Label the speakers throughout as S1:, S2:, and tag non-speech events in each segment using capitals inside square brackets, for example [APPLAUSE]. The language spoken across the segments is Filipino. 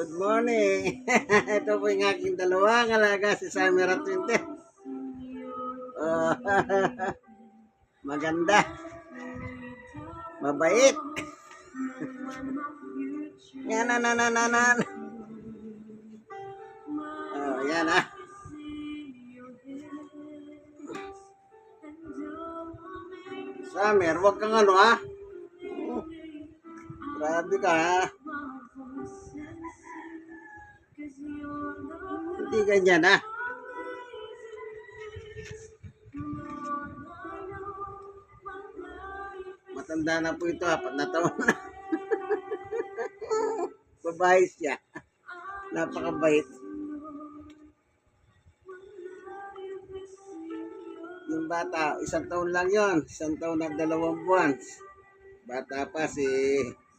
S1: Good morning. [LAUGHS] Ito po yung aking dalawang alaga, si Samira Twinte. Oh, [LAUGHS] maganda. Mabait. [LAUGHS] Yan na na na na na. Oh, yan ah. Samer, wag kang ano ah. Oh, Grabe ka ha. Ganyan ah. Matanda na po ito, apat na taon [LAUGHS] na. Babae siya. Napakabait. Yung bata, isang taon lang yon, isang taon na dalawang buwan. Bata pa si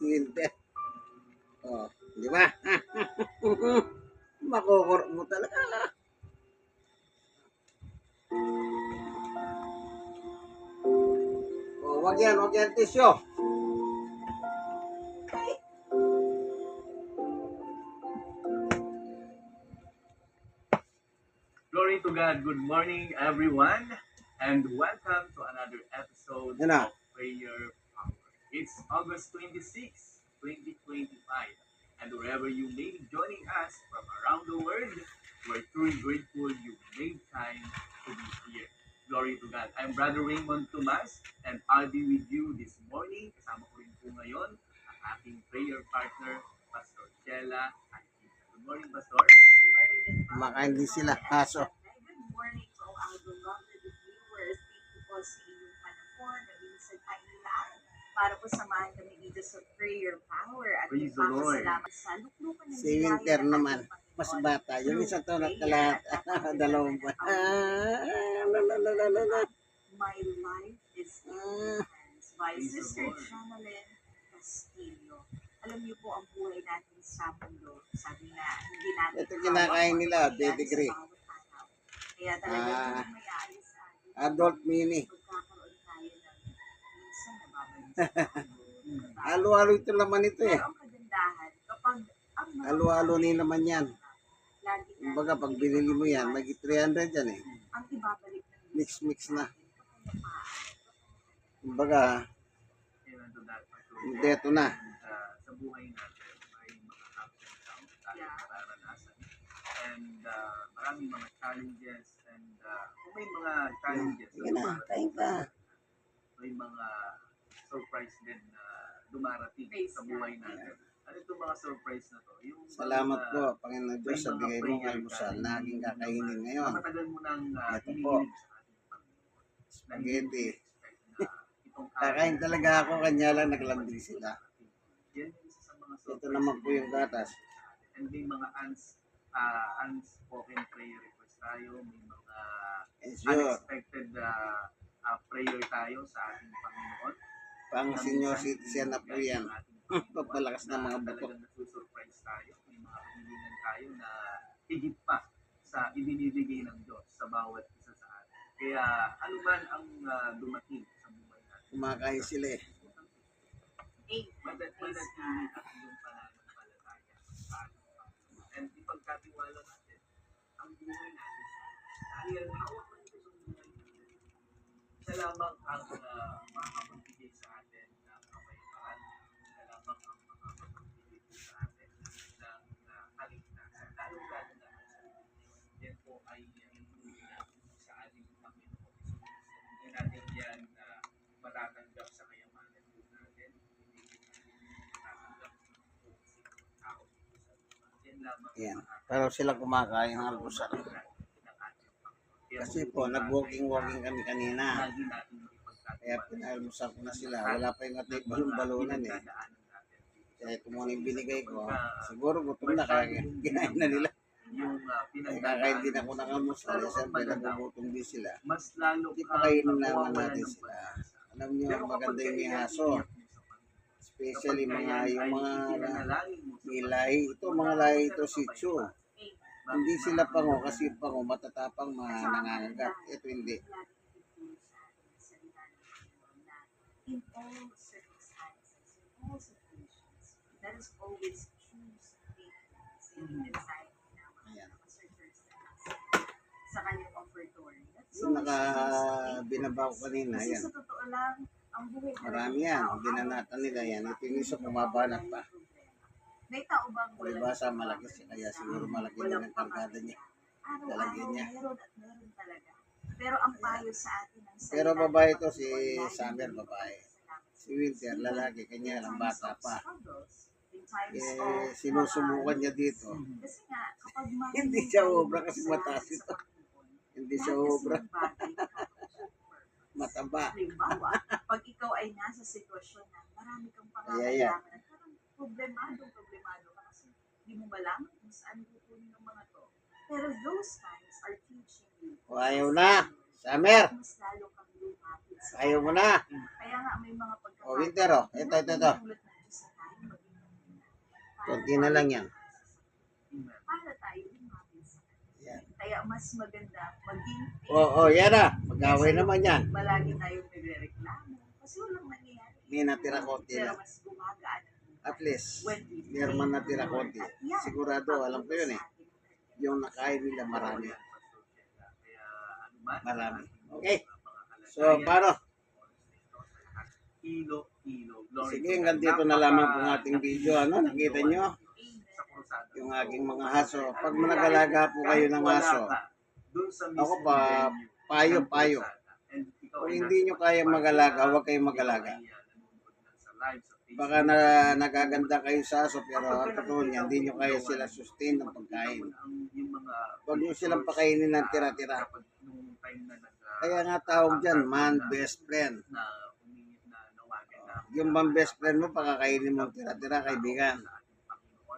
S1: Winter. Oh, di ba? [LAUGHS] Mo talaga. Oh, wag yan, wag yan tisyo.
S2: Glory to God. Good morning, everyone, and welcome to another episode
S1: Yan na.
S2: of Prayer Power. It's August 26, 2025, and wherever you may be joining us truly grateful you made time to be here. Glory to God. I'm Brother Raymond Tomas, and I'll be with you this morning. Kasama ko rin po ngayon ang aking prayer partner, Pastor Chela Anquita. Good morning, Pastor.
S1: Kumakain din sila. Aso.
S3: Good morning to all our beloved viewers. Thank you po sa inyong panahon na minsan kailan para po samahan kami dito sa prayer power at
S2: Praise the Lord.
S3: sa luklukan ng
S1: Si Winter naman. Mas bata. Yung isang taon at kalahat. [LAUGHS] Dalawang buwan. Ah, la, la, la, la, la, la.
S3: My life is
S1: Ah.
S3: by Sister
S2: Lord.
S3: Chanelyn Castillo. Alam niyo po ang buhay natin sa mundo. Sabi nga, hindi natin
S1: Ito kinakain nila, pedigree.
S3: Kaya talagang
S1: Ah.
S3: may sa atin,
S1: Adult mini.
S3: magkakaroon tayo ng minsan nababalik sa tayo. [LAUGHS]
S1: Halo-halo ito naman ito eh.
S3: Pero ang kagandahan, kapag ang
S1: Halo-halo ni naman yan. Kumbaga, pag binili mo yan, mag 300 yan eh.
S3: ang ibabalik ng
S1: Mix-mix na. Kumbaga,
S2: Amen to that, Pastor.
S1: hindi ito na.
S2: sa buhay natin ay mga ups and downs tayo nararanasan. And uh, maraming mga challenges and uh, kung may mga challenges
S1: Sige na, kain ka.
S2: may mga surprise din na dumarating sa buhay natin. Ano itong mga surprise na to? Yung
S1: Salamat
S2: mga-
S1: po, Panginoon Diyos, sa bigay mong almusal na aking kakainin ngayon.
S2: Matagal mo nang uh,
S1: Ito po. Spaghetti. Kakain talaga ako, kanya lang naglanding sila. Ito naman po yung gatas.
S2: And may mga uns, uh, unspoken prayer request tayo, may mga
S1: Ensure,
S2: unexpected uh, uh, prayer tayo sa ating Panginoon.
S1: pang senior citizen na po yan.
S2: Ating
S1: Pagpalakas ng mga
S2: na
S1: buto.
S2: Talagang nasusurprise tayo. May mga hinihingan tayo na higit pa sa ibinibigay ng Diyos sa bawat isa sa atin. Kaya ano man ang uh, dumating sa buhay natin.
S1: Kumakain sila eh.
S3: Amen.
S2: Madat manatili ang iyong pananampalataya. And ipagkatiwala natin ang buhay natin sa dahil hawak ng Diyos ang buhay natin. Siya lamang ang uh, makapagbigay sa atin ng kapayapaan. Siya lamang ang makapagbigay po sa atin ng uh, kaligtasan. Lalo-lalo na ang sarili. Yan po ay uh, sa ating Panginoon. Hindi natin yan uh, matatanggap sa kayamanan po natin. Hindi matatanggap po sa tao dito sa lupa. Yan
S1: Pero sila kumakain ng almusal.
S2: ating
S1: Kasi
S2: po,
S1: nag-walking-walking kami kanina. Kaya pinalmusal ko na sila. Wala pa yung atay balon-balunan eh. Kaya ito muna yung binigay ko. Siguro gutom na kaya kinain na nila. Ay, kakain din ako ng almusal. Siyempre nagugutom din sila.
S2: mas lalo
S1: Hindi naman natin sila. Alam niyo, maganda yung
S2: kailan
S1: mihaso.
S2: iiyak mo sa Panginoon,
S1: Especially mga, yung mga lahi. Ito, mga lahi ito.
S3: Amen.
S1: Hindi sila pango kasi yung pango matatapang mga nangangagat. Ito hindi.
S3: Situations, let us always choose sabihin sa kanyang offertory. That's so
S1: naka
S3: easier.
S1: binabaw kanina,
S3: Kasi
S1: yan.
S3: sa totoo lang,
S1: Marami yan.
S3: araw-
S1: nila yan. Ito yung isa bumabanat pa.
S3: May tao bang walang
S1: Palibasa, malaki siya, kaya siguro malaki din ang kargada niya. Lalagyan niya.
S3: meron at meron talaga. Pero ang payo sa atin ng salita
S1: Pero babae to, si Summer, babae. Si Winter, lalaki, kanya lang bata pa. Eh, sinusubukan niya dito. [LAUGHS] Hindi siya obra kasi
S3: sa-
S1: mataas
S3: sa
S1: ito. Hindi siya obra. Mataba.
S3: Halimbawa, pag ikaw ay nasa sitwasyon na marami kang pangangailangan at parang problemado, problemado ka kasi hindi mo malaman kung saan kukunin ng mga to. Pero those times are teaching you.
S1: O, ayaw na. Summer,
S3: Mas lalo kang lumapit sa
S1: ayaw mo na.
S3: Kaya nga may mga pagkakataon.
S1: O, Winter, oh. Ito, ito, ito. Konti na lang yan.
S3: Para tayo lumapit sa Kanya.
S1: Yan.
S3: Kaya mas maganda maging
S1: O, o, yan na. Mag-away naman yan.
S3: Malagi tayong nagre-reklamo. Kasi walang nangyayari.
S1: May natira konti
S3: Pero
S1: lang.
S3: mas gumagaan
S1: At least,
S3: when we
S1: meron man natira konti. Sigurado, alam ko yun eh. Yung nakain nila marami. Marami. Okay. So, paano?
S2: Kilo, kilo.
S1: Sige, hanggang dito na lamang po ang ating video. Ano, nakita nyo? Yung aking mga haso. Pag managalaga po kayo ng haso, ako pa, payo, payo. Kung hindi nyo kaya mag-alaga, huwag kayong mag-alaga. Baka na nagaganda kayo sa aso, pero ang totoo niya, hindi nyo kaya sila sustain ng pagkain. Huwag nyo silang pakainin ng tira-tira. Kaya nga tawag dyan, man best friend. Yung bang best friend mo, pakakainin mo tira-tira, kaibigan.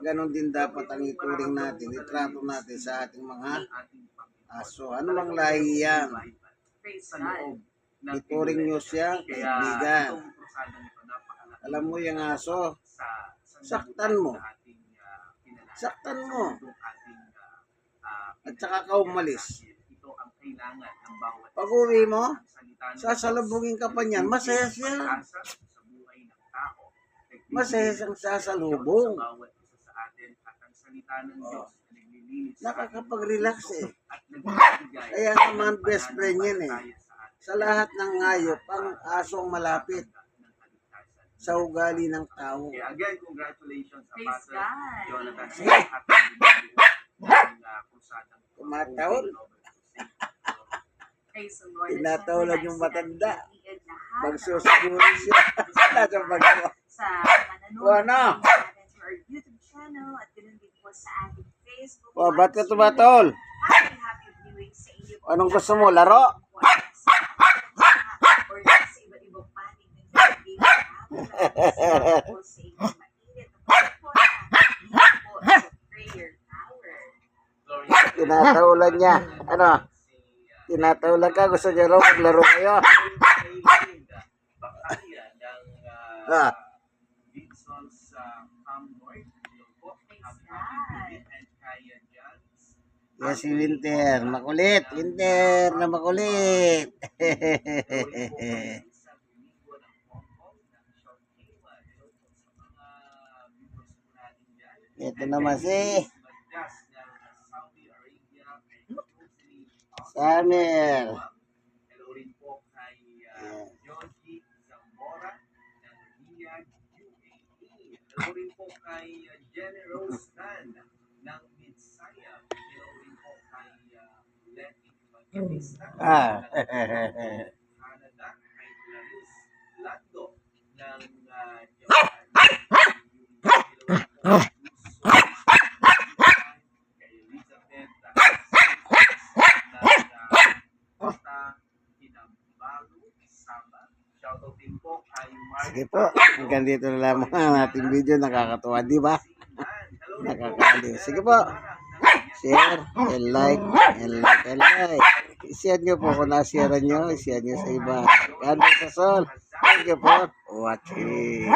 S1: Ganon din dapat ang ituring natin, itrato natin sa ating mga aso. Ano mang lahi yan?
S3: Praise God.
S1: Ituring nyo siya, kaibigan. Alam mo yung aso, saktan mo. Saktan mo. At saka ka umalis. Pag uwi mo, sasalubungin ka pa niyan, masaya siya. Masaya siyang sasalubong. Oh. Nakakapag-relax eh. Kaya naman best friend yan eh. Sa lahat ng hayop, ang asong malapit sa ugali ng tao.
S2: Okay, again, congratulations, Apostle
S3: God.
S2: Jonathan. [LAUGHS]
S3: Lord.
S1: Tinatawag
S3: At
S1: yung matanda. Magsusiguro siya. [LAUGHS] Nasa pagawa.
S3: sa
S1: ano?
S3: natin sa our YouTube channel at ganoon din po sa ating Facebook.
S1: O, ba't ka tumatol?
S3: Happy, happy viewing sa inyo.
S1: Anong gusto mo, laro? Tinatawalan niya. Ano? Tinatawalan ka. Gusto niya raw maglaro kayo. [LAUGHS] Ah. Yan si Winter. Makulit. Winter na makulit. [LAUGHS] Ito naman si Samuel.
S2: Hello rin po kay uh, Joji Uh, uh,
S1: Ah.
S2: uh, uh,
S1: Sige po. Hanggang dito na lamang ang ating video. Nakakatuwa, di ba? Nakakaliw. Sige po. Share and like and like and like. I-share nyo po kung na-share nyo. I-share nyo sa iba. God bless us all. Thank you for watching.